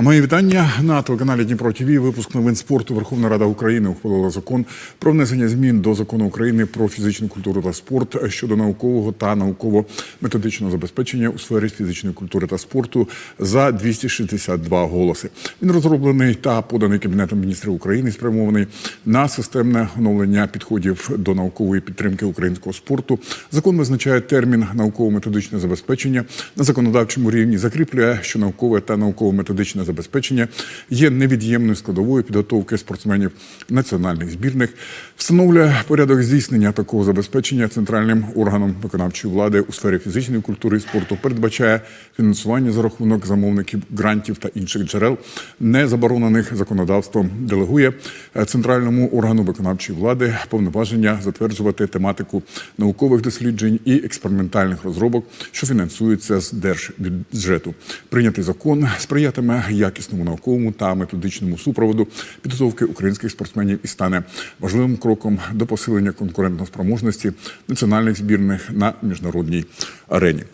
Мої вітання на телеканалі Дніпро ТВ. Випуск новин спорту Верховна Рада України ухвалила закон про внесення змін до закону України про фізичну культуру та спорт щодо наукового та науково-методичного забезпечення у сфері фізичної культури та спорту за 262 голоси. Він розроблений та поданий Кабінетом міністрів України, спрямований на системне оновлення підходів до наукової підтримки українського спорту. Закон визначає термін науково-методичне забезпечення на законодавчому рівні, закріплює, що наукове та науково-методичне забезпечення є невід'ємною складовою підготовки спортсменів національних збірних, встановлює порядок здійснення такого забезпечення центральним органом виконавчої влади у сфері фізичної культури і спорту, передбачає фінансування за рахунок замовників грантів та інших джерел, не заборонених законодавством, делегує е, центральному органу виконавчої влади повноваження затверджувати тематику наукових досліджень і експериментальних розробок, що фінансуються з держбюджету. Прийнятий закон сприятиме якісному науковому та методичному супроводу підготовки українських спортсменів і стане важливим кроком до посилення конкурентоспроможності національних збірних на міжнародній арені.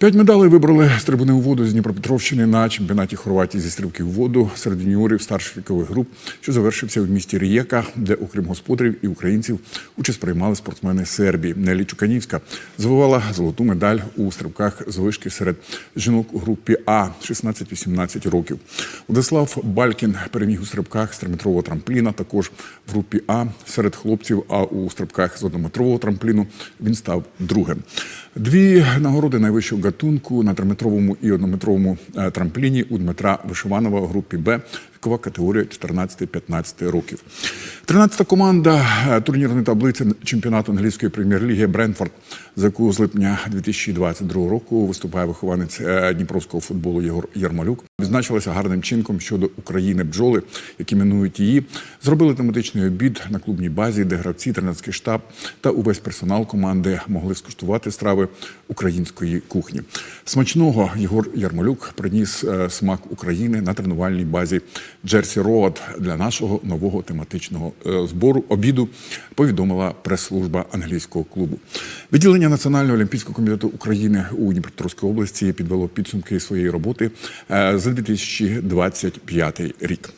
П'ять медалей вибрали з трибуни у воду з Дніпропетровщини на чемпіонаті Хорватії зі стрибків у воду серед юніорів старших вікових груп, що завершився в місті Рієка, де, окрім господарів і українців, участь приймали спортсмени Сербії. Нелі Чуканівська завоювала золоту медаль у стрибках з вишки серед жінок у групі А 16-18 років. Владислав Балькін переміг у стрибках з триметрового трампліна, також в групі А серед хлопців. А у стрибках з однометрового трампліну він став другим. Дві нагороди найвищого гатунку на триметровому і однометровому е, трампліні у Дмитра Вишиванова групі Б. Вікова категорія 14-15 років. 13-та команда е, турнірної таблиці чемпіонату англійської прем'єр-ліги Бренфорд, за яку з липня 2022 року виступає вихованець е, дніпровського футболу Єгор Ярмолюк. Відзначилася гарним чинком щодо України бджоли, які мінують її. Зробили тематичний обід на клубній базі, де гравці, тренерський штаб та увесь персонал команди могли скуштувати страви української кухні. Смачного Єгор Ярмолюк приніс е, смак України на тренувальній базі Джерсі Роад для нашого нового тематичного е, збору обіду. Повідомила прес-служба англійського клубу. Відділення Національного олімпійського комітету України у Дніпропетровській області підвело підсумки своєї роботи е, за 2025 рік.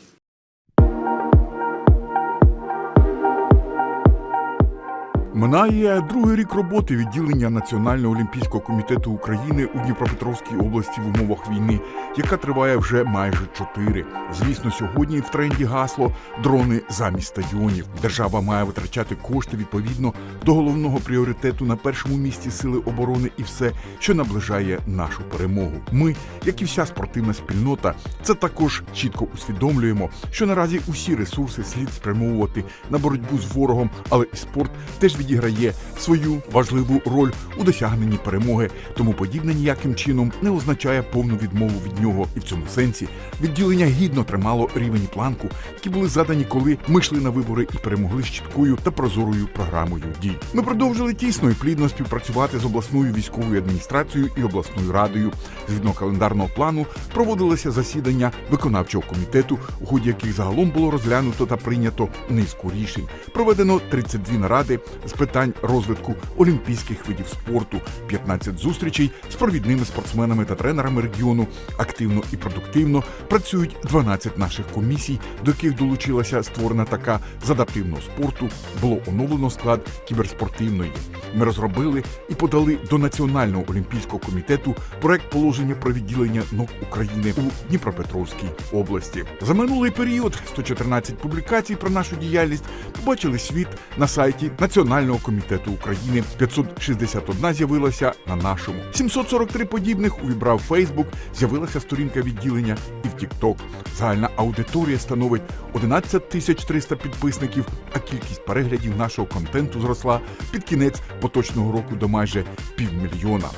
Минає другий рік роботи відділення Національного олімпійського комітету України у Дніпропетровській області в умовах війни, яка триває вже майже чотири. Звісно, сьогодні в тренді гасло дрони замість стадіонів. Держава має витрачати кошти відповідно до головного пріоритету на першому місці сили оборони і все, що наближає нашу перемогу. Ми, як і вся спортивна спільнота, це також чітко усвідомлюємо, що наразі усі ресурси слід спрямовувати на боротьбу з ворогом, але і спорт теж відіграє свою важливу роль у досягненні перемоги. Тому подібне ніяким чином не означає повну відмову від нього. І в цьому сенсі відділення гідно тримало рівень планку, які були задані, коли ми йшли на вибори і перемогли з чіткою та прозорою програмою дій. Ми продовжили тісно і плідно співпрацювати з обласною військовою адміністрацією і обласною радою. Згідно календарного плану проводилися засідання виконавчого комітету, у ході яких загалом було розглянуто та прийнято низку рішень. Проведено 32 наради з питань розвитку олімпійських видів спорту, 15 зустрічей з провідними спортсменами та тренерами регіону. Активно і продуктивно працюють 12 наших комісій, до яких долучилася створена така з адаптивного спорту. Було оновлено склад кіберспортивної. Ми розробили і подали до Національного олімпійського комітету проект положення про відділення НОК України у Дніпропетровській області. За минулий період 114 публікацій про нашу діяльність побачили світ на сайті Національного комітету України. 561 з'явилася на нашому. 743 подібних увібрав Фейсбук, з'явилася сторінка відділення і в TikTok. Загальна аудиторія становить 11 тисяч 300 підписників, а кількість переглядів нашого контенту зросла під кінець поточного року до майже півмільйона.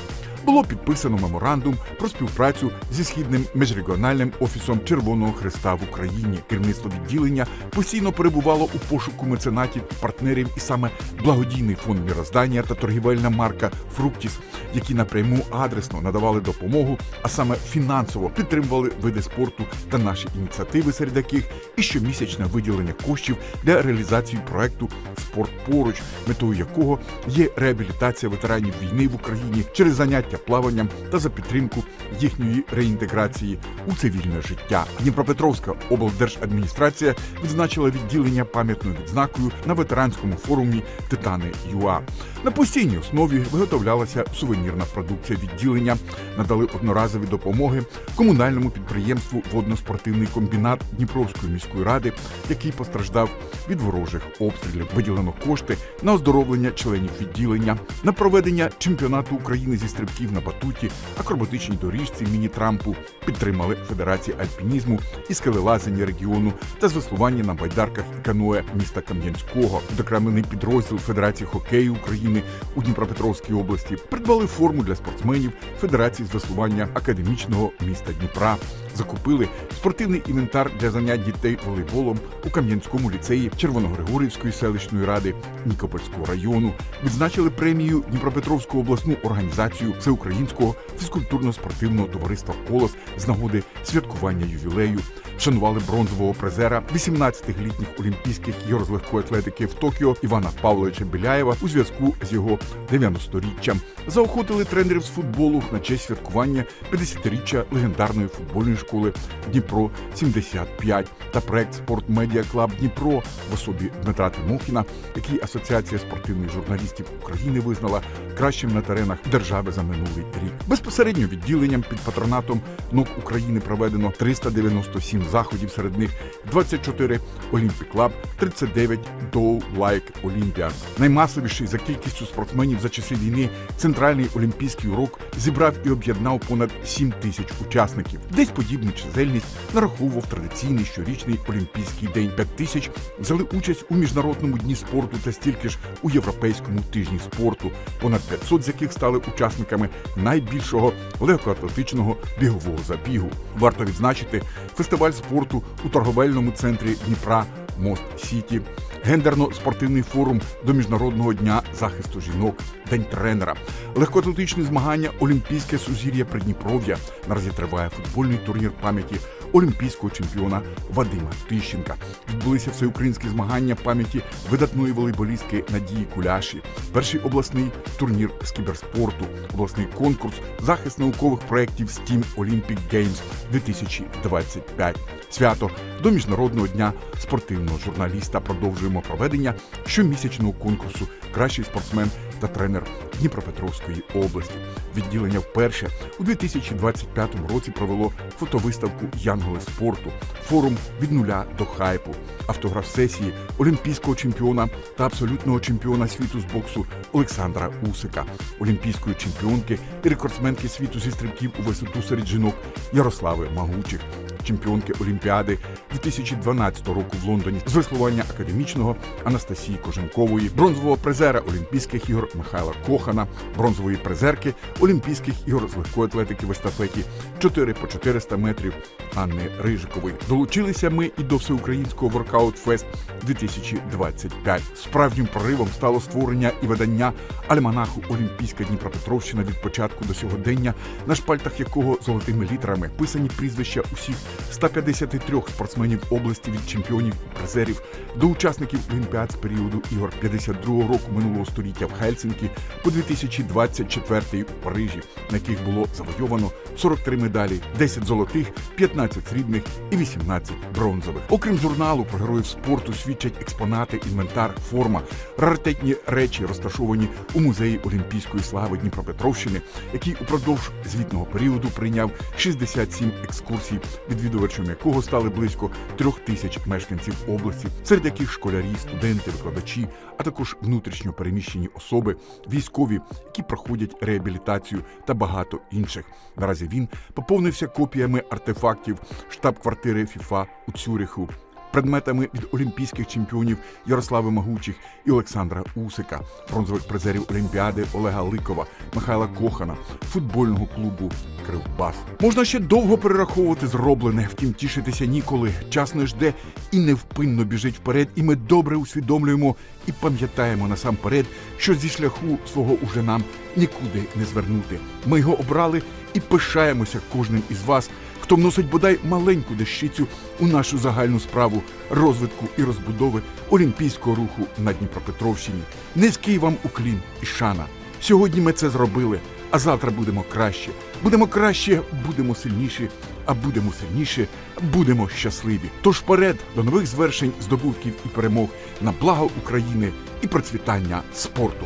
Було підписано меморандум про співпрацю зі східним міжрегіональним офісом Червоного Христа в Україні. Керівництво відділення постійно перебувало у пошуку меценатів і партнерів, і саме благодійний фонд міроздання та торгівельна марка Фруктіс, які напряму адресно надавали допомогу, а саме фінансово підтримували види спорту та наші ініціативи, серед яких і щомісячне виділення коштів для реалізації проекту Спорт поруч, метою якого є реабілітація ветеранів війни в Україні через заняття заняття плаванням та за підтримку їхньої реінтеграції у цивільне життя. Дніпропетровська облдержадміністрація відзначила відділення пам'ятною відзнакою на ветеранському форумі Титани ЮА. На постійній основі виготовлялася сувенірна продукція відділення, надали одноразові допомоги комунальному підприємству водноспортивний комбінат Дніпровської міської ради, який постраждав від ворожих обстрілів. Виділено кошти на оздоровлення членів відділення, на проведення чемпіонату України зі стрибків на батуті, акробатичній доріжці міні-трампу, підтримали Федерації альпінізму і скелелазення регіону та звеслування на байдарках і каное міста Кам'янського, докремлений підрозділ Федерації хокею України у Дніпропетровській області, придбали форму для спортсменів Федерації з веслування академічного міста Дніпра. Закупили спортивний інвентар для занять дітей волейболом у Кам'янському ліцеї Червоногригорівської селищної ради Нікопольського району. Відзначили премію Дніпропетровську обласну організацію Всеукраїнського фізкультурно-спортивного товариства Колос з нагоди святкування ювілею. Вшанували бронзового призера 18-літніх Олімпійських ігор з легкої атлетики в Токіо Івана Павловича Біляєва у зв'язку з його 90-річчям. Заохотили тренерів з футболу на честь святкування 50-річчя легендарної футбольної школи Дніпро 75 та проект Спорт Медіа Клаб Дніпро в особі Дмитра Тимохіна, який Асоціація спортивних журналістів України визнала кращим на теренах держави за минулий рік. Безпосередньо відділенням під патронатом НОК України проведено 397 заходів, серед них 24 Олімпік Клаб, 39 Dow Like Olympians. Наймасовіший за кількістю спортсменів за часи війни центральний олімпійський урок зібрав і об'єднав понад 7 тисяч учасників. Десь подібну чисельність нараховував традиційний щорічний олімпійський день. 5 тисяч взяли участь у міжнародному дні спорту та стільки ж у європейському тижні спорту, понад 500 з яких стали учасниками найбільшого легкоатлетичного бігового забігу. Варто відзначити фестиваль спорту у торговельному центрі Дніпра Мост Сіті, гендерно-спортивний форум до міжнародного дня захисту жінок, день тренера, легкоатлетичні змагання Олімпійське сузір'я Придніпров'я. Наразі триває футбольний турнір пам'яті олімпійського чемпіона Вадима Тищенка. Відбулися всеукраїнські змагання пам'яті видатної волейболістки Надії Куляші, перший обласний турнір з кіберспорту, обласний конкурс, захист наукових проєктів STEAM Olympic Games 2025. Свято до міжнародного дня спортивного журналіста продовжуємо проведення щомісячного конкурсу Кращий спортсмен та тренер Дніпропетровської області. Відділення вперше у 2025 році провело фотовиставку Янголи спорту, форум від нуля до хайпу, автограф сесії олімпійського чемпіона та абсолютного чемпіона світу з боксу Олександра Усика, олімпійської чемпіонки і рекордсменки світу зі стрибків у висоту серед жінок Ярослави Магучих чемпіонки Олімпіади 2012 року в Лондоні з веслування академічного Анастасії Коженкової, бронзового призера Олімпійських ігор Михайла Кохана, бронзової призерки Олімпійських ігор з легкої атлетики в естафеті 4 по 400 метрів Анни Рижикової. Долучилися ми і до всеукраїнського воркаут фест 2025. Справжнім проривом стало створення і видання альманаху Олімпійська Дніпропетровщина від початку до сьогодення, на шпальтах якого золотими літерами писані прізвища усіх 153 спортсменів області від чемпіонів і призерів до учасників Олімпіад з періоду ігор 52-го року минулого століття в Хельсинкі по 2024 у Парижі, на яких було завойовано 43 медалі, 10 золотих, 15 срібних і 18 бронзових. Окрім журналу про героїв спорту свідчать експонати, інвентар, форма, раритетні речі, розташовані у музеї Олімпійської слави Дніпропетровщини, який упродовж звітного періоду прийняв 67 екскурсій, відвідувачем якого стали близько трьох тисяч мешканців області, серед яких школярі, студенти, викладачі, а також внутрішньо переміщені особи, військові, які проходять реабілітацію та багато інших. Наразі він поповнився копіями артефактів штаб-квартири ФІФА у Цюриху. Предметами від олімпійських чемпіонів Ярослави Магучих і Олександра Усика, бронзових призерів Олімпіади Олега Ликова, Михайла Кохана, футбольного клубу Кривбас. Можна ще довго перераховувати зроблене, втім тішитися ніколи. Час не жде і невпинно біжить вперед, і ми добре усвідомлюємо і пам'ятаємо насамперед, що зі шляху свого уже нам нікуди не звернути. Ми його обрали і пишаємося кожним із вас, хто вносить бодай маленьку дещицю у нашу загальну справу розвитку і розбудови олімпійського руху на Дніпропетровщині. Низький вам уклін і шана. Сьогодні ми це зробили, А завтра будемо краще. Будемо краще, будемо сильніші. А будемо сильніші, будемо щасливі. Тож вперед до нових звершень, здобутків і перемог на благо України і процвітання спорту.